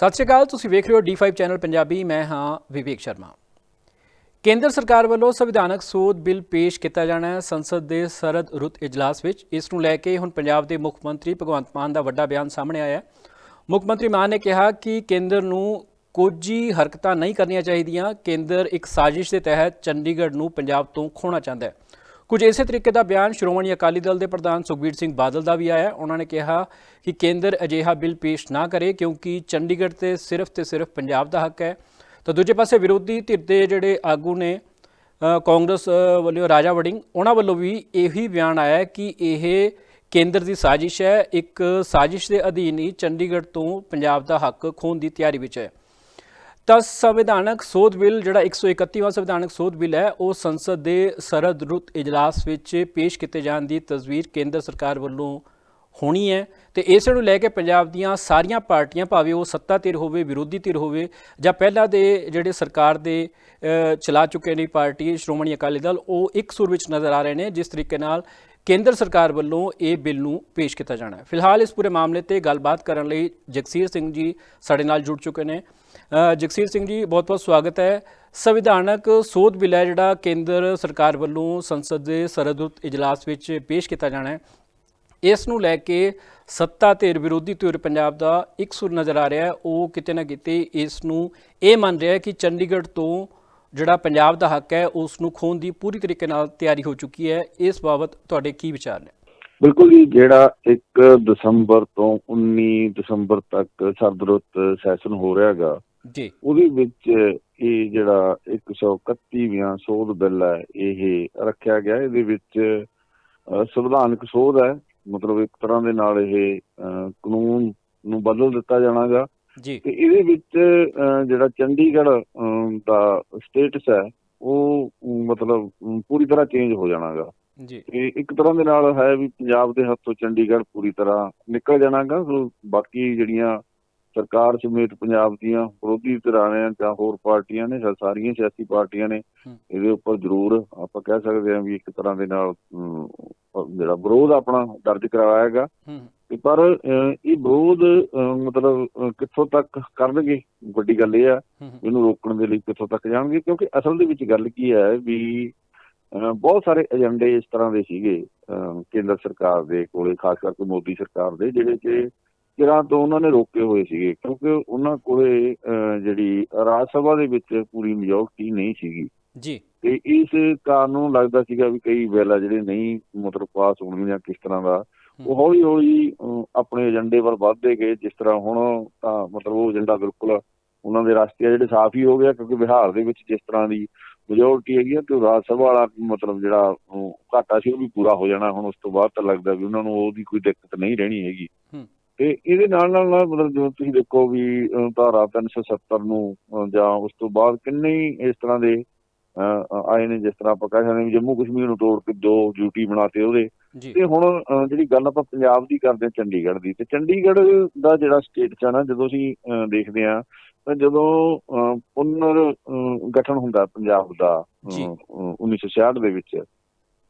ਸਤਿ ਸ਼੍ਰੀ ਅਕਾਲ, ਤੁਸੀਂ ਵੇਖ ਰਹੇ ਹੋ D5 ਚੈਨਲ ਪੰਜਾਬੀ, ਮੈਂ ਹਾਂ ਵਿਵੇਕ ਸ਼ਰਮਾ। ਕੇਂਦਰ ਸਰਕਾਰ ਵੱਲੋਂ ਸੰਵਿਧਾਨਕ ਸੋਧ ਬਿੱਲ ਪੇਸ਼ ਕੀਤਾ ਜਾਣਾ ਹੈ। ਸੰਸਦ ਦੇ ਸਰਦ ਰੁੱਤ ਇਜਲਾਸ ਵਿੱਚ ਇਸ ਨੂੰ ਲੈ ਕੇ ਹੁਣ ਪੰਜਾਬ ਦੇ ਮੁੱਖ ਮੰਤਰੀ ਭਗਵੰਤ ਮਾਨ ਦਾ ਵੱਡਾ ਬਿਆਨ ਸਾਹਮਣੇ ਆਇਆ ਹੈ। ਮੁੱਖ ਮੰਤਰੀ ਮਾਨ ਨੇ ਕਿਹਾ ਕਿ ਕੇਂਦਰ ਨੂੰ ਕੁਝ ਹੀ ਹਰਕਤਾਂ ਨਹੀਂ ਕਰਨੀਆਂ ਚਾਹੀਦੀਆਂ। ਕੇਂਦਰ ਇੱਕ ਸਾਜ਼ਿਸ਼ ਦੇ ਤਹਿਤ ਚੰਡੀਗੜ੍ਹ ਨੂੰ ਪੰਜਾਬ ਤੋਂ ਖੋਣਾ ਚਾਹੁੰਦਾ ਹੈ। ਕੁਝ ਇਸੇ ਤਰੀਕੇ ਦਾ ਬਿਆਨ ਸ਼੍ਰੋਮਣੀ ਅਕਾਲੀ ਦਲ ਦੇ ਪ੍ਰਧਾਨ ਸੁਖਬੀਰ ਸਿੰਘ ਬਾਦਲ ਦਾ ਵੀ ਆਇਆ ਉਹਨਾਂ ਨੇ ਕਿਹਾ ਕਿ ਕੇਂਦਰ ਅਜਿਹਾ ਬਿੱਲ ਪੇਸ਼ ਨਾ ਕਰੇ ਕਿਉਂਕਿ ਚੰਡੀਗੜ੍ਹ ਤੇ ਸਿਰਫ ਤੇ ਸਿਰਫ ਪੰਜਾਬ ਦਾ ਹੱਕ ਹੈ। ਤਾਂ ਦੂਜੇ ਪਾਸੇ ਵਿਰੋਧੀ ਧਿਰ ਦੇ ਜਿਹੜੇ ਆਗੂ ਨੇ ਕਾਂਗਰਸ ਵੱਲੋਂ ਰਾਜਾ ਵੜਿੰਗ, ਉਹਨਾਂ ਵੱਲੋਂ ਵੀ ਇਹੀ ਬਿਆਨ ਆਇਆ ਕਿ ਇਹ ਕੇਂਦਰ ਦੀ ਸਾਜ਼ਿਸ਼ ਹੈ। ਇੱਕ ਸਾਜ਼ਿਸ਼ ਦੇ ਅਧੀਨ ਹੀ ਚੰਡੀਗੜ੍ਹ ਤੋਂ ਪੰਜਾਬ ਦਾ ਹੱਕ ਖੋਣ ਦੀ ਤਿਆਰੀ ਵਿੱਚ ਹੈ। ਤਾਂ ਸੰਵਿਧਾਨਕ ਸੋਧ ਬਿੱਲ, ਜਿਹੜਾ 131ਵਾਂ ਸੰਵਿਧਾਨਕ ਸੋਧ ਬਿੱਲ ਹੈ, ਉਹ ਸੰਸਦ ਦੇ ਸਰਦ ਰੁੱਤ ਇਜਲਾਸ ਵਿੱਚ ਪੇਸ਼ ਕੀਤੇ ਜਾਣ ਦੀ ਤਸਵੀਰ ਕੇਂਦਰ ਸਰਕਾਰ ਵੱਲੋਂ ਹੋਣੀ ਹੈ ਤੇ ਇਸ ਨੂੰ ਲੈ ਕੇ ਪੰਜਾਬ ਦੀਆਂ ਸਾਰੀਆਂ ਪਾਰਟੀਆਂ, ਭਾਵੇਂ ਉਹ ਸੱਤਾ ਧਿਰ ਹੋਵੇ, ਵਿਰੋਧੀ ਧਿਰ ਹੋਵੇ, ਜਾਂ ਪਹਿਲਾਂ ਦੇ ਜਿਹੜੇ ਸਰਕਾਰ ਦੇ ਚਲਾ ਚੁੱਕੇ ਨੇ ਪਾਰਟੀ, ਸ਼੍ਰੋਮਣੀ ਅਕਾਲੀ ਦਲ, ਉਹ ਇੱਕ ਸੁਰ ਵਿੱਚ ਨਜ਼ਰ ਆ ਰਹੇ ਨੇ, ਜਿਸ ਤਰੀਕੇ ਨਾਲ ਕੇਂਦਰ ਸਰਕਾਰ ਵੱਲੋਂ ਇਹ ਬਿੱਲ ਨੂੰ ਪੇਸ਼ ਕੀਤਾ ਜਾਣਾ ਹੈ। ਫਿਲਹਾਲ ਇਸ ਪੂਰੇ ਮਾਮਲੇ ਤੇ ਗੱਲਬਾਤ ਕਰਨ ਲਈ ਜਗਸੀਰ ਸਿੰਘ ਜੀ ਸਾਡੇ ਨਾਲ ਜੁੜ ਚੁੱਕੇ ਨੇ। ਜਗਸੀਰ ਸਿੰਘ ਜੀ ਬਹੁਤ ਬਹੁਤ ਸਵਾਗਤ ਹੈ। ਸੰਵਿਧਾਨਕ ਸੋਧ ਬਿੱਲ ਹੈ ਜਿਹੜਾ ਕੇਂਦਰ ਸਰਕਾਰ ਵੱਲੋਂ ਸੰਸਦ ਦੇ ਸਰਦੁੱਤ ਇਜਲਾਸ ਵਿੱਚ ਪੇਸ਼ ਕੀਤਾ ਜਾਣਾ ਹੈ। ਇਸ ਨੂੰ ਲੈ ਕੇ ਸੱਤਾ ਧਿਰ ਵਿਰੋਧੀ ਧਿਰ ਪੰਜਾਬ ਦਾ ਇੱਕ ਸੁਰ ਨਜ਼ਰ ਆ ਰਿਹਾ ਹੈ। ਉਹ ਕਿਤੇ ਨਾ ਕਿਤੇ ਇਸ ਨੂੰ ਇਹ ਮੰਨ ਰਿਹਾ ਹੈ ਕਿ ਚੰਡੀਗੜ੍ਹ ਤੋਂ ਜਿਹੜਾ ਪੰਜਾਬ ਦਾ ਹੱਕ ਹੈ ਉਸ ਨੂੰ ਖੋਣ ਦੀ ਪੂਰੀ ਤਰੀਕੇ ਨਾਲ ਤਿਆਰੀ ਹੋ ਚੁੱਕੀ ਹੈ। ਇਸ ਬਾਬਤ ਤੁਹਾਡੇ ਕੀ ਵਿਚਾਰ ਨੇ? ਬਿਲਕੁਲ ਜੀ ਜਿਹੜਾ 1 ਦਸੰਬਰ ਤੋਂ 19 ਦਸੰਬਰ ਤੱਕ ਸਰਦਰੁੱਤ ਸੈਸ਼ਨ ਹੋ ਰਿਹਾਗਾ ਜੀ। ਉਹਦੇ ਵਿੱਚ ਇਹ ਜਿਹੜਾ 131ਵਾਂ ਸੋਧ ਬਿੱਲ ਹੈ ਇਹ ਰੱਖਿਆ ਗਿਆ। ਇਹਦੇ ਵਿੱਚ ਸੰਵਿਧਾਨਕ ਸੋਧ ਹੈ। ਮਤਲਬ ਇੱਕ ਤਰ੍ਹਾਂ ਦੇ ਨਾਲ ਇਹ ਕਾਨੂੰਨ ਨੂੰ ਬਦਲ ਦਿੱਤਾ ਜਾਣਾਗਾ ਜੀ। ਤੇ ਇਹਦੇ ਵਿੱਚ ਜਿਹੜਾ ਚੰਡੀਗੜ੍ਹ ਦਾ ਸਟੇਟਸ ਹੈ ਉਹ ਮਤਲਬ ਪੂਰੀ ਤਰ੍ਹਾਂ ਚੇਂਜ ਹੋ ਜਾਣਾਗਾ। ਜੀ। ਤੇ ਇੱਕ ਤਰ੍ਹਾਂ ਦੇ ਨਾਲ ਹੈ ਵੀ ਪੰਜਾਬ ਦੇ ਹੱਥੋਂ ਚੰਡੀਗੜ੍ਹ ਪੂਰੀ ਤਰ੍ਹਾਂ ਨਿਕਲ ਜਾਣਾਗਾ ਸੋ ਬਾਕੀ ਜਿਹੜੀਆਂ ਸਰਕਾਰ ਸਮੇਤ ਪੰਜਾਬ ਦੀਆਂ ਵਿਰੋਧੀ ਧਿਰਾਂ ਨੇ ਜਾਂ ਹੋਰ ਪਾਰਟੀਆਂ ਨੇ ਸਾਰੀਆਂ ਸਿਆਸੀ ਪਾਰਟੀਆਂ ਨੇ। ਇਹਦੇ ਉੱਪਰ ਜ਼ਰੂਰ ਆਪਾਂ ਕਹਿ ਸਕਦੇ ਹਾਂ ਵੀ ਇੱਕ ਤਰ੍ਹਾਂ ਦੇ ਨਾਲ ਜਿਹੜਾ ਵਿਰੋਧ ਆਪਣਾ ਦਰਜ ਕਰਵਾਇਆ ਹੈਗਾ ਹੂੰ। ਤੇ ਪਰ ਇਹ ਵਿਰੋਧ ਮਤਲਬ ਕਿੱਥੋਂ ਤੱਕ ਕਰਨਗੇ? ਵੱਡੀ ਗੱਲ ਇਹ ਆ ਇਹਨੂੰ ਰੋਕਣ ਦੇ ਲਈ ਕਿੱਥੋਂ ਤੱਕ ਜਾਣਗੇ? ਕਿਉਂਕਿ ਅਸਲ ਦੇ ਵਿੱਚ ਗੱਲ ਕੀ ਹੈ ਵੀ ਬਹੁਤ ਸਾਰੇ ਏਜੰਡੇ ਇਸ ਤਰ੍ਹਾਂ ਦੇ ਸੀਗੇ ਕੇਂਦਰ ਸਰਕਾਰ ਦੇ ਕੋਲੇ ਖਾਸ ਕਰਕੇ ਮੋਦੀ ਸਰਕਾਰ ਦੇ ਜਿਹੜੇ ਕਿ ਕਿਰਾਂ ਤੋਂ ਉਹਨਾਂ ਨੇ ਰੋਕੇ ਹੋਏ ਸੀਗੇ। ਕਿਉਂਕਿ ਉਹਨਾਂ ਕੋਲੇ ਜਿਹੜੀ ਰਾਜ ਸਭਾ ਦੇ ਵਿੱਚ ਪੂਰੀ ਮੈਜੋਰਟੀ ਨਹੀਂ ਸੀਗੀ। ਜੀ। ਤੇ ਇਸ ਕਾਰਨ ਨੂੰ ਲੱਗਦਾ ਸੀਗਾ ਵੀ ਕਈ ਬਿੱਲ ਆ ਜਿਹੜੇ ਨਹੀਂ ਮਤਲਬ ਪਾਸ ਹੋਣਗੇ ਜਾਂ ਕਿਸ ਤਰ੍ਹਾਂ ਦਾ ਉਹ ਹੌਲੀ ਹੌਲੀ ਆਪਣੇ ਏਜੰਡੇ ਵੱਲ ਵੱਧਦੇ ਗਏ। ਜਿਸ ਤਰ੍ਹਾਂ ਹੁਣ ਤਾਂ ਮਤਲਬ ਉਹ ਏਜੰਡਾ ਬਿਲਕੁਲ ਉਹਨਾਂ ਦੇ ਰਸਤੇ ਆ ਜਿਹੜੇ ਸਾਫ਼ ਹੀ ਹੋ ਗਿਆ ਕਿਉਂਕਿ ਬਿਹਾਰ ਦੇ ਵਿੱਚ ਜਿਸ ਤਰ੍ਹਾਂ ਦੀ ਮੈਜੋਰਟੀ ਹੈਗੀ ਆ ਤੇ ਉਹ ਰਾਜ ਸਭਾ ਵਾਲਾ ਮਤਲਬ ਜਿਹੜਾ ਘਾਟਾ ਸੀ ਉਹ ਵੀ ਪੂਰਾ ਹੋ ਜਾਣਾ। ਹੁਣ ਉਸ ਤੋਂ ਬਾਅਦ ਤਾਂ ਲੱਗਦਾ ਵੀ ਉਹਨਾਂ ਨੂੰ ਉਹਦੀ ਕੋਈ ਦਿੱਕਤ ਨਹੀਂ ਰਹਿਣੀ ਹੈਗੀ। ਤੇ ਇਹਦੇ ਨਾਲ ਨਾਲ ਮਤਲਬ ਜਿਵੇਂ ਤੁਸੀਂ ਦੇਖੋ ਵੀ ਧਾਰਾ 370 ਨੂੰ ਜਾਂ ਉਸ ਤੋਂ ਬਾਅਦ ਕਿੰਨੇ ਇਸ ਤਰ੍ਹਾਂ ਦੇ ਆਏ ਨੇ ਜਿਸ ਤਰ੍ਹਾਂ ਆਪਾਂ ਕਹਿ ਸਕਦੇ ਹਾਂ ਵੀ ਜੰਮੂ ਕਸ਼ਮੀਰ ਨੂੰ ਤੋੜ ਕੇ ਦੋ ਡਿਊਟੀ ਬਣਾਤੇ ਉਹਦੇ। ਤੇ ਹੁਣ ਜਿਹੜੀ ਗੱਲ ਆਪਾਂ ਪੰਜਾਬ ਦੀ ਕਰਦੇ ਚੰਡੀਗੜ੍ਹ ਦੀ ਤੇ ਚੰਡੀਗੜ੍ਹ ਦਾ ਜਿਹੜਾ ਸਟੇਟ ਆ ਨਾ ਜਦੋਂ ਅਸੀਂ ਦੇਖਦੇ ਹਾਂ ਤਾਂ ਜਦੋਂ ਪੁਨਰ ਗਠਨ ਹੁੰਦਾ ਪੰਜਾਬ ਦਾ ਅਹ, ਜੀ। ਅਹ, 1966 ਦੇ ਵਿੱਚ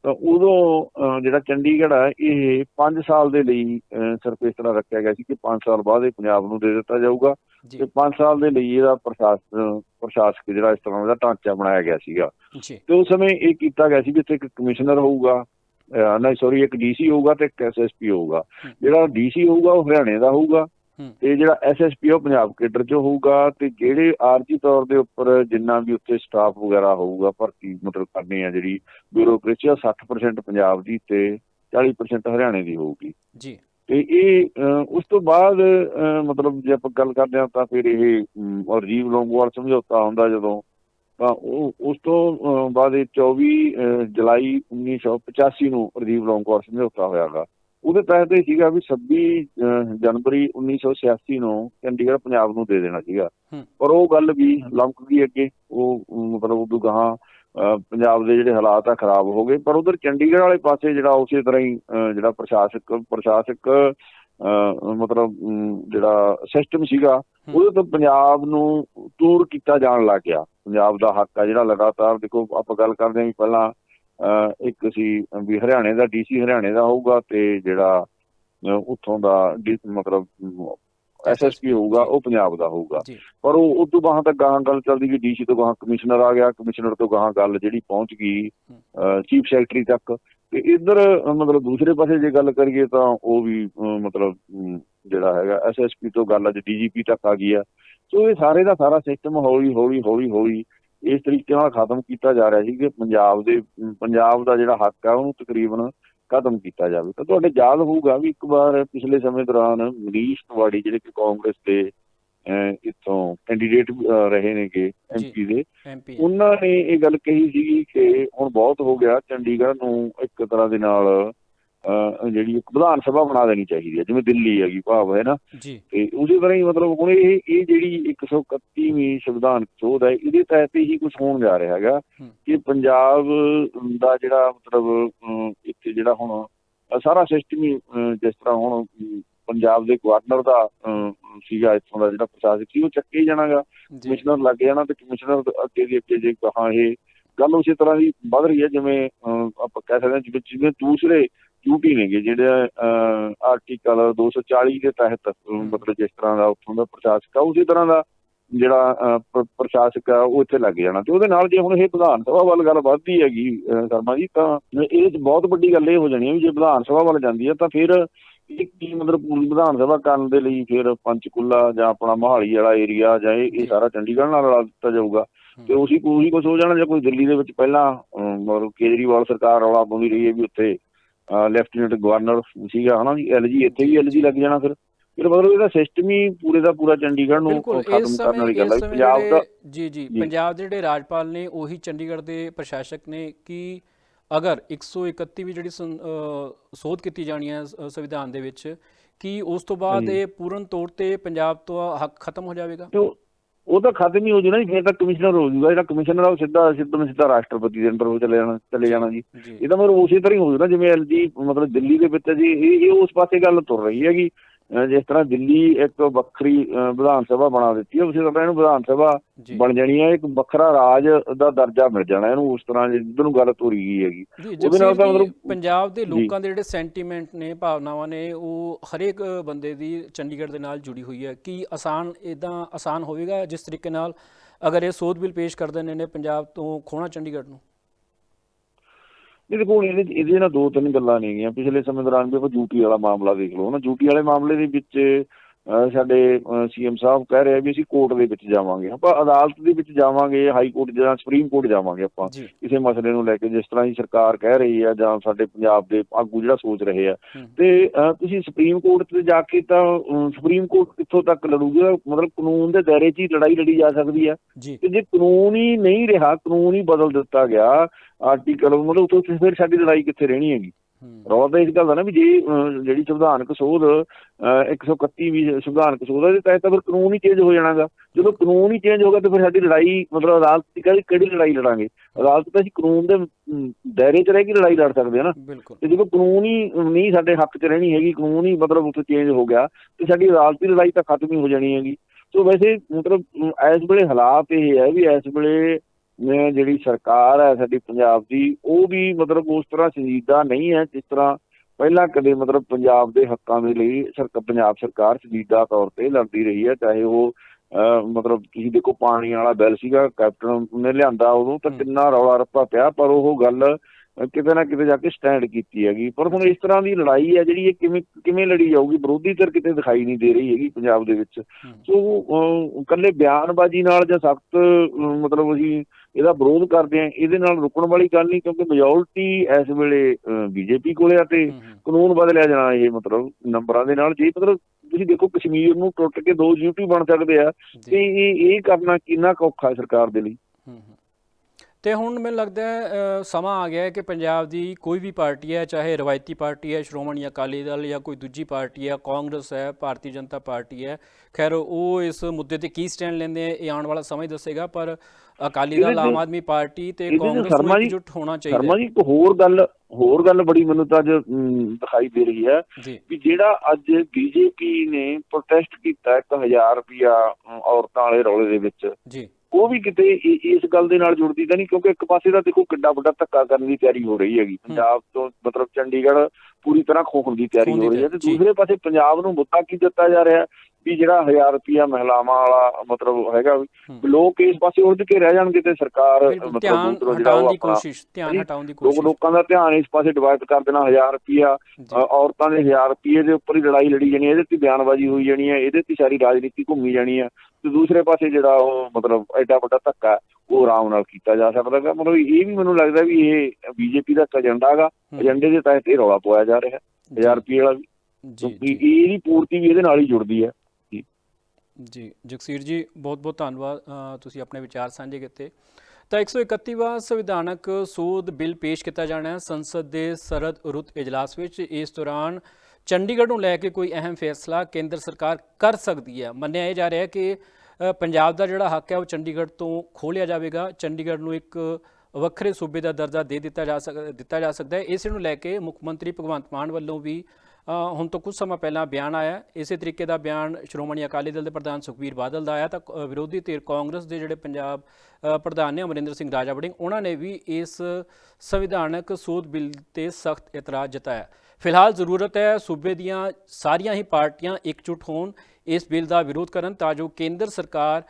ਤਾਂ ਉਦੋਂ ਜਿਹੜਾ ਚੰਡੀਗੜ੍ਹ ਆ ਇਹ 5 ਸਾਲ ਦੇ ਲਈ ਸਿਰਫ ਇਸ ਤਰ੍ਹਾਂ ਰੱਖਿਆ ਗਿਆ ਸੀ ਕਿ 5 ਸਾਲ ਬਾਅਦ ਇਹ ਪੰਜਾਬ ਨੂੰ ਦੇ ਦਿੱਤਾ ਜਾਊਗਾ ਤੇ 5 ਸਾਲ ਦੇ ਲਈ ਇਹਦਾ ਪ੍ਰਸ਼ਾਸਨ ਪ੍ਰਸ਼ਾਸਕ ਜਿਹੜਾ ਇਸ ਤਰ੍ਹਾਂ ਦਾ ਢਾਂਚਾ ਬਣਾਇਆ ਗਿਆ ਸੀਗਾ। ਤੇ ਉਸ ਸਮੇਂ ਇਹ ਕੀਤਾ ਗਿਆ ਸੀ ਵੀ ਇੱਥੇ ਇੱਕ ਕਮਿਸ਼ਨਰ ਹੋਊਗਾ ਨਹੀਂ ਸੌਰੀ ਇੱਕ ਡੀਸੀ ਹੋਊਗਾ ਤੇ ਇੱਕ ਐਸਐਸਪੀ ਹੋਊਗਾ। ਜਿਹੜਾ ਡੀਸੀ ਹੋਊਗਾ ਉਹ ਹਰਿਆਣੇ ਦਾ ਹੋਊਗਾ। ਤੇ ਜਿਹੜਾ ਐਸਐਸਪੀ ਉਹ ਪੰਜਾਬ ਕੇਡਰ ਚ ਹੋਊਗਾ ਤੇ ਜਿਹੜੇ ਆਰਜੀ ਤੌਰ ਦੇ ਉੱਪਰ ਜਿੰਨਾ ਵੀ ਉੱਥੇ ਸਟਾਫ ਵਗੈਰਾ ਹੋਊਗਾ ਭਰਤੀ ਮਤਲਬ ਕਰਨੀ ਆ ਜਿਹੜੀ ਬਿਊਰੋਕ੍ਰੇਸੀ ਆ 60% ਪੰਜਾਬ ਦੀ ਤੇ 40% ਹਰਿਆਣੇ ਦੀ ਹੋਊਗੀ। ਜੀ। ਤੇ ਇਹ ਉਸ ਤੋਂ ਬਾਅਦ ਮਤਲਬ ਜੇ ਆਪਾਂ ਗੱਲ ਕਰਦੇ ਹਾਂ ਤਾਂ ਫਿਰ ਇਹ ਔਰ ਰਾਜੀਵ ਲੋਂਗੋਵਾਲ ਸਮਝੌਤਾ ਹੁੰਦਾ ਜਦੋਂ ਉਸ ਤੋਂ ਬਾਅਦ ਇਹ 24 ਅਹ, ਜੁਲਾਈ 1985 ਨੂੰ ਰਾਜੀਵ ਲੋਂਗੋਵਾਲ ਸਮਝੌਤਾ ਹੋਇਆਗਾ। ਉਹਦੇ ਤਹਿਤ ਇਹ ਸੀਗਾ ਵੀ 26 ਅਹ, ਜਨਵਰੀ 1986 ਨੂੰ ਚੰਡੀਗੜ੍ਹ ਪੰਜਾਬ ਨੂੰ ਦੇ ਦੇਣਾ ਸੀਗਾ। ਪਰ ਉਹ ਗੱਲ ਵੀ ਲੰਕ ਗਈ ਅੱਗੇ। ਉਹ ਮਤਲਬ ਉਦੋਂ ਗਾਹਾਂ ਪੰਜਾਬ ਦੇ ਜਿਹੜੇ ਹਾਲਾਤ ਆ ਖਰਾਬ ਹੋ ਗਏ। ਪਰ ਉਧਰ ਚੰਡੀਗੜ੍ਹ ਵਾਲੇ ਪਾਸੇ ਜਿਹੜਾ ਉਸੇ ਤਰ੍ਹਾਂ ਹੀ ਜਿਹੜਾ ਪ੍ਰਸ਼ਾਸਕ ਪ੍ਰਸ਼ਾਸਕ ਮਤਲਬ ਜਿਹੜਾ ਸਿਸਟਮ ਸੀਗਾ। ਉਹਦੇ ਤੋਂ ਪੰਜਾਬ ਨੂੰ ਦੂਰ ਕੀਤਾ ਜਾਣ ਲੱਗ ਗਿਆ। ਪੰਜਾਬ ਦਾ ਹੱਕ ਆ ਜਿਹੜਾ ਲਗਾਤਾਰ ਦੇਖੋ ਆਪਾਂ ਗੱਲ ਕਰਦੇ ਵੀ ਪਹਿਲਾਂ ਇੱਕ ਸੀ ਵੀ ਹਰਿਆਣੇ ਦਾ ਡੀਸੀ ਹਰਿਆਣੇ ਦਾ ਹੋਊਗਾ ਤੇ ਜਿਹੜਾ ਉੱਥੋਂ ਦਾ ਮਤਲਬ ਐਸਐਸਪੀ ਹੋਊਗਾ ਉਹ ਪੰਜਾਬ ਦਾ ਹੋਊਗਾ। ਪਰ ਉਹ ਉਦੋਂ ਗਾਹਾਂ ਤੱਕ ਗਾਹਾਂ ਗੱਲ ਚੱਲਦੀ ਗਈ ਡੀਸੀ ਤੋਂ ਗਾਹਾਂ ਕਮਿਸ਼ਨਰ ਆ ਗਿਆ ਕਮਿਸ਼ਨਰ ਤੋਂ ਗਾਹਾਂ ਗੱਲ ਜਿਹੜੀ ਪਹੁੰਚ ਗਈ ਚੀਫ ਸੈਕਟਰੀ ਤੱਕ। ਤੇ ਇੱਧਰ ਮਤਲਬ ਦੂਸਰੇ ਪਾਸੇ ਜੇ ਗੱਲ ਕਰੀਏ ਤਾਂ ਉਹ ਵੀ ਮਤਲਬ ਜਿਹੜਾ ਹੈਗਾ ਐਸਐਸਪੀ ਤੋਂ ਗੱਲ ਅੱਜ ਡੀਜੀਪੀ ਤੱਕ ਆ ਗਈ ਆ। ਸੋ ਇਹ ਸਾਰੇ ਦਾ ਸਾਰਾ ਸਿਸਟਮ ਹੌਲੀ ਹੌਲੀ ਹੌਲੀ ਹੌਲੀ ਇਸ ਤਰੀਕੇ ਨਾਲ ਖਤਮ ਕੀਤਾ ਜਾ ਰਿਹਾ ਸੀ ਕਿ ਪੰਜਾਬ ਦੇ ਪੰਜਾਬ ਦਾ ਜਿਹੜਾ ਹੱਕ ਆ ਉਹਨੂੰ ਤਕਰੀਬਨ ਖਤਮ ਕੀਤਾ ਜਾਵੇ। ਤਾਂ ਤੁਹਾਡੇ ਯਾਦ ਹੋਊਗਾ ਵੀ ਇੱਕ ਵਾਰ ਪਿਛਲੇ ਸਮੇਂ ਦੌਰਾਨ ਮਨੀਸ਼ ਤਿਵਾੜੀ ਜਿਹੜੇ ਕਿ ਕਾਂਗਰਸ ਦੇ ਇੱਥੋਂ ਕੈਂਡੀਡੇਟ ਰਹੇ ਨੇਗੇ ਐਮਪੀ ਦੇ। ਉਹਨਾਂ ਨੇ ਇਹ ਗੱਲ ਕਹੀ ਸੀਗੀ ਕਿ ਹੁਣ ਬਹੁਤ ਹੋ ਗਿਆ ਚੰਡੀਗੜ੍ਹ ਨੂੰ ਇੱਕ ਤਰ੍ਹਾਂ ਦੇ ਨਾਲ ਜਿਹੜੀ ਇੱਕ ਵਿਧਾਨ ਸਭਾ ਬਣਾ ਦੇਣੀ ਚਾਹੀਦੀ ਹੈ ਜਿਵੇਂ ਦਿੱਲੀ ਹੈਗੀ ਭਾਵ ਹੈ ਨਾ। ਤੇ ਉਸੇ ਤਰ੍ਹਾਂ ਹੀ ਮਤਲਬ ਹੁਣ ਇਹ ਇਹ ਜਿਹੜੀ 131ਵੀਂ ਸੰਵਿਧਾਨ ਸੋਧ ਹੈ ਇਹਦੇ ਤਹਿਤ ਹੀ ਕੁਝ ਹੋਣ ਜਾ ਰਿਹਾ ਹੈਗਾ। ਕਿ ਪੰਜਾਬ ਦਾ ਜਿਹੜਾ ਮਤਲਬ ਇੱਥੇ ਜਿਹੜਾ ਹੁਣ ਸਾਰਾ ਸਿਸਟਮ ਹੀ ਜਿਸ ਤਰ੍ਹਾਂ ਹੁਣ ਪੰਜਾਬ ਦੇ ਗਵਰਨਰ ਦਾ ਸੀਗਾ ਇੱਥੋਂ ਦਾ ਜਿਹੜਾ ਪ੍ਰਸ਼ਾਸਕ ਸੀ ਉਹ ਚੱਕੇ ਜਾਣਾਗਾ। ਕਮਿਸ਼ਨਰ ਲੱਗ ਜਾਣਾ ਤੇ ਕਮਿਸ਼ਨਰ ਅੱਗੇ ਦੀ ਅੱਗੇ ਜੇ ਕਹਾਂ ਇਹ ਗੱਲ ਉਸੇ ਤਰ੍ਹਾਂ ਦੀ ਵੱਧ ਰਹੀ ਹੈ ਜਿਵੇਂ ਆਪਾਂ ਕਹਿ ਸਕਦੇ ਹਾਂ ਜਿਵੇਂ ਜਿਵੇਂ ਦੂਸਰੇ ਡਿਊਟੀ ਨੇਗੇ ਜਿਹੜੇ ਆਰਟੀਕਲ 240 ਦੇ ਤਹਿਤ ਮਤਲਬ ਜਿਸ ਤਰ੍ਹਾਂ ਦਾ ਉੱਥੋਂ ਦਾ ਪ੍ਰਸ਼ਾਸਕ ਆ ਉਸੇ ਤਰ੍ਹਾਂ ਦਾ ਜਿਹੜਾ ਪ੍ਰਸ਼ਾਸਕ ਆ ਉਹ ਇੱਥੇ ਲੱਗ ਜਾਣਾ। ਤੇ ਉਹਦੇ ਨਾਲ ਜੇ ਹੁਣ ਇਹ ਵਿਧਾਨ ਸਭਾ ਵੱਲ ਗੱਲ ਵੱਧਦੀ ਹੈਗੀ ਸ਼ਰਮਾ ਜੀ ਤਾਂ ਇਹ ਬਹੁਤ ਵੱਡੀ ਗੱਲ ਇਹ ਹੋ ਜਾਣੀ ਹੈ ਵੀ ਜੇ ਵਿਧਾਨ ਸਭਾ ਵੱਲ ਜਾਂਦੀ ਹੈ ਤਾਂ ਫਿਰ ਇਹ ਕੀ ਮਤਲਬ ਪੂਰੀ ਵਿਧਾਨ ਸਭਾ ਕਰਨ ਦੇ ਲਈ ਫਿਰ ਪੰਚਕੂਲਾ ਜਾਂ ਆਪਣਾ ਮੋਹਾਲੀ ਵਾਲਾ ਏਰੀਆ ਜਾਂ ਇਹ ਇਹ ਸਾਰਾ ਚੰਡੀਗੜ੍ਹ ਨਾਲ ਰਲਾ ਦਿੱਤਾ ਜਾਊਗਾ। ਤੇ ਉਸੇ ਕੋਈ ਕੁਝ ਹੋ ਜਾਣਾ ਜਾਂ ਕੋਈ ਦਿੱਲੀ ਦੇ ਵਿੱਚ ਪਹਿਲਾਂ ਮਤਲਬ ਕੇਜਰੀਵਾਲ ਸਰਕਾਰ ਰੌਲਾ ਪਾਉਂਦੀ ਰਹੀ ਹੈ ਵੀ ਉੱਥੇ ਲੈਫਟੀਨੈਂਟ ਗਵਰਨਰ ਸੀਗਾ ਹਨਾ ਜੀ ਐਲਜੀ ਇੱਥੇ ਵੀ ਐਲਜੀ ਲੱਗ ਜਾਣਾ ਫਿਰ। ਫਿਰ ਮਤਲਬ ਇਹਦਾ ਸਿਸਟਮ ਹੀ ਪੂਰੇ ਦਾ ਪੂਰਾ ਚੰਡੀਗੜ੍ਹ ਨੂੰ ਖਤਮ ਕਰਨ ਵਾਲੀ ਗੱਲ ਹੈ ਪੰਜਾਬ ਦਾ ਜੀ ਜੀ। ਪੰਜਾਬ ਦੇ ਜਿਹੜੇ ਰਾਜਪਾਲ ਨੇ ਉਹੀ ਚੰਡੀਗੜ੍ਹ ਦੇ ਪ੍ਰਸ਼ਾਸਕ ਨੇ ਕਿ ਅਗਰ 131 ਵੀ ਜਿਹੜੀ ਸੋਧ ਕੀਤੀ ਜਾਣੀ ਹੈ ਸੰਵਿਧਾਨ ਦੇ ਵਿੱਚ ਕਿ ਉਸ ਤੋਂ ਬਾਅਦ। ਇਹ ਪੂਰਨ ਤੌਰ ਤੇ ਪੰਜਾਬ ਤੋਂ ਹੱਕ ਖਤਮ ਹੋ ਜਾਵੇਗਾ? ਉਹ- ਤਾਂ ਖਤਮ ਹੀ ਹੋ ਜੂ ਨਾ ਜੀ ਫਿਰ ਤਾਂ ਕਮਿਸ਼ਨਰ ਹੋ ਜੂਗਾ ਜਿਹੜਾ ਕਮਿਸ਼ਨਰ ਆ ਉਹ ਸਿੱਧਾ ਸਿੱਧਾ ਸਿੱਧਾ ਰਾਸ਼ਟਰਪਤੀ ਦੇ ਅੰਦਰ ਉਹ ਚਲੇ ਜਾਣਾ ਚਲੇ ਜਾਣਾ ਜੀ। ਜੀ। ਇਹ ਤਾਂ ਮਤਲਬ ਉਸੇ ਤਰ੍ਹਾਂ ਹੀ ਹੋ ਜੂ ਨਾ ਜਿਵੇਂ ਐਲਜੀ ਮਤਲਬ ਦਿੱਲੀ ਦੇ ਵਿੱਚ ਜੀ ਇਹ ਉਸ ਪਾਸੇ ਗੱਲ ਤੁਰ ਰਹੀ ਹੈਗੀ। ਜਿਸ ਤਰ੍ਹਾਂ ਦਿੱਲੀ ਇੱਕ ਵੱਖਰੀ ਵਿਧਾਨ ਸਭਾ ਬਣਾ ਦਿੱਤੀ ਹੈ ਉਸੇ ਤਰ੍ਹਾਂ ਇਹਨੂੰ ਵਿਧਾਨ ਸਭਾ ਬਣ ਜਾਣੀ ਹੈ ਇੱਕ ਵੱਖਰਾ ਰਾਜ ਦਾ ਦਰਜਾ ਮਿਲ ਜਾਣਾ ਇਹਨੂੰ ਉਸ ਤਰ੍ਹਾਂ ਜਿੱਧਰ ਨੂੰ ਗੱਲ ਤੋਰੀ ਗਈ ਹੈਗੀ। ਉਹਦੇ ਨਾਲ ਤਾਂ ਮਤਲਬ- ਪੰਜਾਬ ਦੇ। ਲੋਕਾਂ ਦੇ ਜਿਹੜੇ ਸੈਂਟੀਮੈਂਟ ਨੇ ਭਾਵਨਾਵਾਂ ਨੇ ਉਹ ਹਰੇਕ ਬੰਦੇ ਦੀ ਚੰਡੀਗੜ੍ਹ ਦੇ ਨਾਲ ਜੁੜੀ ਹੋਈ ਹੈ। ਕੀ ਆਸਾਨ ਇਦਾਂ ਆਸਾਨ ਹੋਵੇਗਾ ਜਿਸ ਤਰੀਕੇ ਨਾਲ ਅਗਰ ਇਹ ਸੋਧ ਬਿੱਲ ਪੇਸ਼ ਕਰ ਦਿੰਦੇ ਨੇ ਪੰਜਾਬ ਤੋਂ ਖੋਣਾ ਚੰਡੀਗੜ੍ਹ ਨੂੰ? ਇਹਦੇ ਕੋਲ ਇਹਦੇ ਇਹਦੇ ਨਾਲ ਦੋ ਤਿੰਨ ਗੱਲਾਂ ਨੇਗੀਆਂ। ਪਿਛਲੇ ਸਮੇਂ ਦੌਰਾਨ ਵੀ ਆਪਾਂ ਯੂਟੀ ਵਾਲਾ ਮਾਮਲਾ ਦੇਖ ਲਓ। ਨਾ ਯੂਟੀ ਵਾਲੇ ਮਾਮਲੇ ਦੇ ਵਿੱਚ ਸਾਡੇ ਸੀਐਮ ਸਾਹਿਬ ਕਹਿ ਰਹੇ ਆ ਵੀ ਅਸੀਂ ਕੋਰਟ ਦੇ ਵਿੱਚ ਜਾਵਾਂਗੇ। ਆਪਾਂ ਅਦਾਲਤ ਦੇ ਵਿੱਚ ਜਾਵਾਂਗੇ ਹਾਈ ਕੋਰਟ ਜਾਂ ਸੁਪਰੀਮ ਕੋਰਟ ਜਾਵਾਂਗੇ ਆਪਾਂ। ਕਿਸੇ ਮਸਲੇ ਨੂੰ ਲੈ ਕੇ ਜਿਸ ਤਰ੍ਹਾਂ ਹੀ ਸਰਕਾਰ ਕਹਿ ਰਹੀ ਆ ਜਾਂ ਸਾਡੇ ਪੰਜਾਬ ਦੇ ਆਗੂ ਜਿਹੜਾ ਸੋਚ ਰਹੇ ਆ। ਤੇ ਤੁਸੀਂ ਸੁਪਰੀਮ ਕੋਰਟ ਤੇ ਜਾ ਕੇ ਤਾਂ ਸੁਪਰੀਮ ਕੋਰਟ ਕਿੱਥੋਂ ਤੱਕ ਲੜੂਗਾ? ਮਤਲਬ ਕਾਨੂੰਨ ਦੇ ਦਾਇਰੇ 'ਚ ਹੀ ਲੜਾਈ ਲੜੀ ਜਾ ਸਕਦੀ ਆ। ਤੇ ਜੇ ਕਾਨੂੰਨ ਹੀ ਨਹੀਂ ਰਿਹਾ ਕਾਨੂੰਨ ਹੀ ਬਦਲ ਦਿੱਤਾ ਗਿਆ ਆਰਟੀਕਲ ਮਤਲਬ ਉੱਥੇ ਫਿਰ ਸਾਡੀ ਲੜਾਈ ਕਿੱਥੇ ਰਹਿਣੀ ਹੈਗੀ? ਰੌਲਾ ਤਾਂ ਇਸ ਗੱਲ ਦਾ ਨਾ ਵੀ ਜੇ ਜਿਹੜੀ ਸੰਵਿਧਾਨਕ ਸੋਧ ਅਹ, 131 ਵੀ ਸੰਵਿਧਾਨਕ ਸੋਧ ਹੈ ਤਹਿਤ ਤਾਂ ਫਿਰ ਕਾਨੂੰਨ ਹੀ ਚੇਂਜ ਹੋ ਜਾਣਾਗਾ। ਜਦੋਂ ਕਾਨੂੰਨ ਹੀ ਚੇਂਜ ਹੋ ਗਿਆ ਤਾਂ ਫਿਰ ਸਾਡੀ ਲੜਾਈ ਮਤਲਬ ਅਦਾਲਤ ਦੀ ਕਿਹੜੀ ਕਿਹੜੀ ਲੜਾਈ ਲੜਾਂਗੇ? ਅਦਾਲਤ ਤਾਂ ਅਸੀਂ ਕਾਨੂੰਨ ਦੇ ਦਾਇਰੇ 'ਚ ਰਹਿ ਕੇ ਲੜਾਈ ਲੜ ਸਕਦੇ ਹਾਂ ਨਾ। ਤੇ ਜਦੋਂ ਕਾਨੂੰਨ ਹੀ ਨਹੀਂ ਸਾਡੇ ਹੱਕ 'ਚ ਰਹਿਣੀ ਹੈਗੀ ਕਾਨੂੰਨ ਹੀ ਮਤਲਬ ਉੱਥੇ ਚੇਂਜ ਹੋ ਗਿਆ ਤੇ ਸਾਡੀ ਅਦਾਲਤੀ ਲੜਾਈ ਤਾਂ ਖਤਮ ਹੀ ਹੋ ਜਾਣੀ ਹੈਗੀ। ਸੋ ਵੈਸੇ ਮਤਲਬ ਇਸ ਵੇਲੇ ਹਾਲਾਤ ਇਹ ਹੈ ਵੀ ਇਸ ਵੇਲੇ ਜਿਹੜੀ ਸਰਕਾਰ ਹੈ ਸਾਡੀ ਪੰਜਾਬ ਦੀ ਉਹ ਵੀ ਮਤਲਬ ਉਸ ਤਰ੍ਹਾਂ ਸੰਜੀਦਾ ਨਹੀਂ ਹੈ ਜਿਸ ਤਰ੍ਹਾਂ ਪਹਿਲਾਂ ਕਦੇ ਮਤਲਬ ਪੰਜਾਬ ਦੇ ਹੱਕਾਂ ਦੇ ਲਈ ਸਰਕਾਰ ਪੰਜਾਬ ਸਰਕਾਰ ਸੰਜੀਦਾ ਤੌਰ ਤੇ ਲੜਦੀ ਰਹੀ ਹੈ ਚਾਹੇ ਉਹ ਮਤਲਬ ਤੁਸੀਂ ਦੇਖੋ ਪਾਣੀ ਵਾਲਾ ਬਿੱਲ ਸੀਗਾ ਕੈਪਟਨ ਨੇ ਲਿਆਂਦਾ ਉਦੋਂ ਤਾਂ। ਕਿੰਨਾ ਰੌਲਾ ਰੱਪਾ ਪਿਆ ਪਰ ਉਹ ਗੱਲ ਕਿਤੇ ਨਾ ਕਿਤੇ ਜਾ ਕੇ ਸਟੈਂਡ ਕੀਤੀ ਹੈਗੀ ਪਰ ਹੁਣ ਇਸ ਤਰ੍ਹਾਂ ਦੀ ਲੜਾਈ ਹੈ ਜਿਹੜੀ ਇਹ ਕਿਵੇਂ ਕਿਵੇਂ ਲੜੀ ਜਾਊਗੀ ਵਿਰੋਧੀ ਧਿਰ ਕਿਤੇ ਦਿਖਾਈ ਨਹੀਂ ਦੇ ਰਹੀ ਹੈਗੀ ਪੰਜਾਬ ਦੇ ਵਿੱਚ। ਸੋ ਇਕੱਲੇ ਬਿਆਨਬਾਜ਼ੀ ਨਾਲ ਜਾਂ ਸਖਤ ਮਤਲਬ ਅਸੀਂ ਇਹਦਾ ਵਿਰੋਧ ਕਰਦੇ ਹਾਂ ਇਹਦੇ ਨਾਲ ਰੁਕਣ ਵਾਲੀ ਗੱਲ ਨਹੀਂ ਕਿਉਂਕਿ ਮੈਜੋਰਟੀ ਇਸ ਵੇਲੇ ਬੀਜੇਪੀ ਕੋਲੇ ਆ ਤੇ। ਕਾਨੂੰਨ ਬਦਲਿਆ ਜਾਣਾ ਇਹ ਮਤਲਬ ਨੰਬਰਾਂ ਦੇ ਨਾਲ ਜੇ ਮਤਲਬ ਤੁਸੀਂ ਦੇਖੋ ਕਸ਼ਮੀਰ ਨੂੰ ਟੁੱਟ ਕੇ ਦੋ ਯੂਟੀ ਬਣ ਸਕਦੇ ਆ ਤੇ ਇਹ ਇਹ ਕਰਨਾ ਕਿੰਨਾ ਔਖਾ ਸਰਕਾਰ ਦੇ ਲਈ। ਤੇ ਹੁਣ ਮੈਨੂੰ ਲੱਗਦਾ ਹੈ ਸਮਾਂ ਆ ਗਿਆ ਹੈ ਕਿ ਪੰਜਾਬ ਦੀ ਕੋਈ ਵੀ ਪਾਰਟੀ ਹੈ ਚਾਹੇ ਰਵਾਇਤੀ ਪਾਰਟੀ ਹੈ ਸ਼੍ਰੋਮਣੀ ਅਕਾਲੀ ਦਲ ਜਾਂ ਕੋਈ ਦੂਜੀ ਪਾਰਟੀ ਹੈ ਕਾਂਗਰਸ ਹੈ ਭਾਰਤੀ ਜਨਤਾ ਪਾਰਟੀ ਹੈ ਖੈਰ ਉਹ ਇਸ ਮੁੱਦੇ ਤੇ ਕੀ ਸਟੈਂਡ ਲੈਂਦੇ ਆ ਇਹ ਆਉਣ ਵਾਲਾ ਸਮਾਂ ਹੀ ਦੱਸੇਗਾ ਪਰ ਅਕਾਲੀ ਦਲ ਆਮ ਆਦਮੀ ਪਾਰਟੀ ਤੇ ਕਾਂਗਰਸ ਨੂੰ ਜੀ- ਇਕਜੁੱਟ ਹੋਣਾ ਚਾਹੀਦਾ ਸ਼ਰਮਾ ਹੈ। ਜੀ ਇੱਕ ਹੋਰ ਗੱਲ ਹੋਰ ਗੱਲ ਬੜੀ ਮੈਨੂੰ ਤਾਂ ਅੱਜ ਦਿਖਾਈ ਦੇ ਰਹੀ ਹੈ ਵੀ ਜਿਹੜਾ ਅੱਜ ਬੀਜੇਪੀ ਨੇ ਪ੍ਰੋਟੈਸਟ ਕੀਤਾ 1000 ਰੁਪਿਆ ਔਰਤਾਂ ਵਾਲੇ ਰੌਲੇ ਦੇ ਵਿੱਚ। ਜੀ। ਉਹ ਵੀ ਕਿਤੇ ਇਸ ਗੱਲ ਦੇ ਨਾਲ ਜੁੜਦੀ ਤਾਂ ਨਹੀਂ ਕਿਉਂਕਿ ਇੱਕ ਪਾਸੇ ਤਾਂ ਦੇਖੋ ਕਿੱਡਾ ਵੱਡਾ ਧੱਕਾ ਕਰਨ ਦੀ ਤਿਆਰੀ ਹੋ ਰਹੀ ਹੈਗੀ। ਪੰਜਾਬ ਤੋਂ ਮਤਲਬ ਚੰਡੀਗੜ੍ਹ ਪੂਰੀ ਤਰ੍ਹਾਂ ਖੋਖਣ ਦੀ ਤਿਆਰੀ ਦੀ ਹੋ ਰਹੀ ਹੈ ਤੇ। ਦੂਸਰੇ ਪਾਸੇ ਪੰਜਾਬ ਨੂੰ ਮੁੱਦਾ ਕੀ ਦਿੱਤਾ ਜਾ ਰਿਹਾ? ਵੀ ਜਿਹੜਾ 1000 ਰੁਪਿਆ ਮਹਿਲਾਵਾਂ ਵਾਲਾ ਮਤਲਬ ਹੈਗਾ ਵੀ ਹੂੰ। ਲੋਕ ਇਸ ਪਾਸੇ ਉਲਝ ਕੇ ਰਹਿ ਜਾਣਗੇ ਤੇ ਸਰਕਾਰ ਮਤਲਬ ਦੂਸਰਾ ਜਿਹੜਾ ਉਹ ਦੀ ਆਪਣਾ ਕੋਸ਼ਿਸ਼ ਧਿਆਨ ਹਟਾਉਣ ਦੀ ਕੋਸ਼ਿਸ਼। ਲੋਕਾਂ ਦਾ ਧਿਆਨ ਇਸ ਪਾਸੇ ਡਿਵਾਈਡ ਕਰ ਦੇਣਾ 1000 ਰੁਪਿਆ ਜੀ। ਔਰਤਾਂ ਦੇ 1000 ਰੁਪਏ ਦੇ ਉੱਪਰ ਹੀ ਲੜਾਈ ਲੜੀ ਜਾਣੀ ਹੈ ਇਹਦੇ ਤੇ ਬਿਆਨਬਾਜ਼ੀ ਹੋਈ ਜਾਣੀ ਹੈ ਇਹਦੇ ਤੇ ਸਾਰੀ ਰਾਜਨੀਤੀ ਘੁੰਮੀ ਜਾਣੀ ਹੈ ਤੇ ਦੂਸਰੇ ਪਾਸੇ ਜਿਹੜਾ ਉਹ ਮਤਲਬ ਐਡਾ ਵੱਡਾ ਧੱਕਾ ਹੈ, ਉਹ ਆਰਾਮ ਨਾਲ ਕੀਤਾ ਜਾ ਸਕਦਾ ਹੈਗਾ। ਮਤਲਬ ਇਹ ਵੀ ਮੈਨੂੰ ਲੱਗਦਾ ਵੀ ਇਹ ਬੀਜੇਪੀ ਦਾ ਏਜੰਡਾ ਹੈਗਾ ਹੂੰ। ਏਜੰਡੇ ਦੇ ਤਹਿਤ ਇਹ ਰੌਲਾ ਪਾਇਆ ਜਾ ਰਿਹਾ ਹੈ 1000 ਰੁਪਏ ਵਾਲਾ ਜੀ ਜੀ। ਇਹਦੀ ਪੂਰਤੀ ਵੀ ਇਹਦੇ ਨਾਲ ਹੀ ਜੁੜਦੀ ਹੈ। ਜੀ, ਜਗਸੀਰ ਜੀ ਬਹੁਤ ਬਹੁਤ ਧੰਨਵਾਦ ਤੁਸੀਂ ਆਪਣੇ ਵਿਚਾਰ ਸਾਂਝੇ ਕੀਤੇ। ਤਾਂ 131ਵਾਂ ਸੰਵਿਧਾਨਕ ਸੋਧ ਬਿੱਲ ਪੇਸ਼ ਕੀਤਾ ਜਾਣਾ ਹੈ ਸੰਸਦ ਦੇ ਸਰਦ ਰੁੱਤ ਇਜਲਾਸ ਵਿੱਚ। ਇਸ ਦੌਰਾਨ ਚੰਡੀਗੜ੍ਹ ਨੂੰ ਲੈ ਕੇ ਕੋਈ ਅਹਿਮ ਫੈਸਲਾ ਕੇਂਦਰ ਸਰਕਾਰ ਕਰ ਸਕਦੀ ਹੈ। ਮੰਨਿਆ ਇਹ ਜਾ ਰਿਹਾ ਹੈ ਕਿ ਪੰਜਾਬ ਦਾ ਜਿਹੜਾ ਹੱਕ ਹੈ ਉਹ ਚੰਡੀਗੜ੍ਹ ਤੋਂ ਖੋਲਿਆ ਜਾਵੇਗਾ। ਚੰਡੀਗੜ੍ਹ ਨੂੰ ਇੱਕ ਵੱਖਰੇ ਸੂਬੇ ਦਾ ਦਰਜਾ ਦੇ ਦਿੱਤਾ ਜਾ ਸਕ, ਦਿੱਤਾ ਜਾ ਸਕਦਾ ਹੈ। ਇਸ ਨੂੰ ਲੈ ਕੇ ਮੁੱਖ ਮੰਤਰੀ ਭਗਵੰਤ ਮਾਨ ਵੱਲੋਂ ਵੀ ਹੁਣ ਤੋਂ ਕੁਝ ਸਮਾਂ ਪਹਿਲਾਂ ਬਿਆਨ ਆਇਆ। ਇਸੇ ਤਰੀਕੇ ਦਾ ਬਿਆਨ ਸ਼੍ਰੋਮਣੀ ਅਕਾਲੀ ਦਲ ਦੇ ਪ੍ਰਧਾਨ ਸੁਖਬੀਰ ਬਾਦਲ ਦਾ ਆਇਆ। ਤਾਂ ਅ, ਵਿਰੋਧੀ ਧਿਰ ਕਾਂਗਰਸ ਦੇ ਜਿਹੜੇ ਪੰਜਾਬ ਪ੍ਰਧਾਨ ਨੇ ਅਮਰਿੰਦਰ ਸਿੰਘ ਰਾਜਾ ਵੜਿੰਗ ਉਹਨਾਂ ਨੇ ਵੀ ਇਸ ਸੰਵਿਧਾਨਕ ਸੋਧ ਬਿੱਲ ਤੇ ਸਖਤ ਇਤਰਾਜ਼ ਜਤਾਇਆ। ਫਿਲਹਾਲ ਜ਼ਰੂਰਤ ਹੈ ਸੂਬੇ ਦੀਆਂ ਸਾਰੀਆਂ ਹੀ ਪਾਰਟੀਆਂ ਇਕਜੁੱਟ ਹੋਣ ਇਸ ਬਿੱਲ ਦਾ ਵਿਰੋਧ ਕਰਨ ਤਾਂ ਜੋ ਕੇਂਦਰ ਸਰਕਾਰ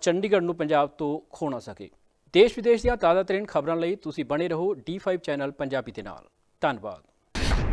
ਚੰਡੀਗੜ੍ਹ ਨੂੰ ਪੰਜਾਬ ਤੋਂ ਖੋ ਨਾ ਸਕੇ। ਦੇਸ਼ ਵਿਦੇਸ਼ ਦੀਆਂ ਤਾਜ਼ਾ ਤਰੀਨ ਖਬਰਾਂ ਲਈ ਤੁਸੀਂ ਬਣੇ ਰਹੋ D5 ਚੈਨਲ ਪੰਜਾਬੀ ਦੇ ਨਾਲ। ਧੰਨਵਾਦ।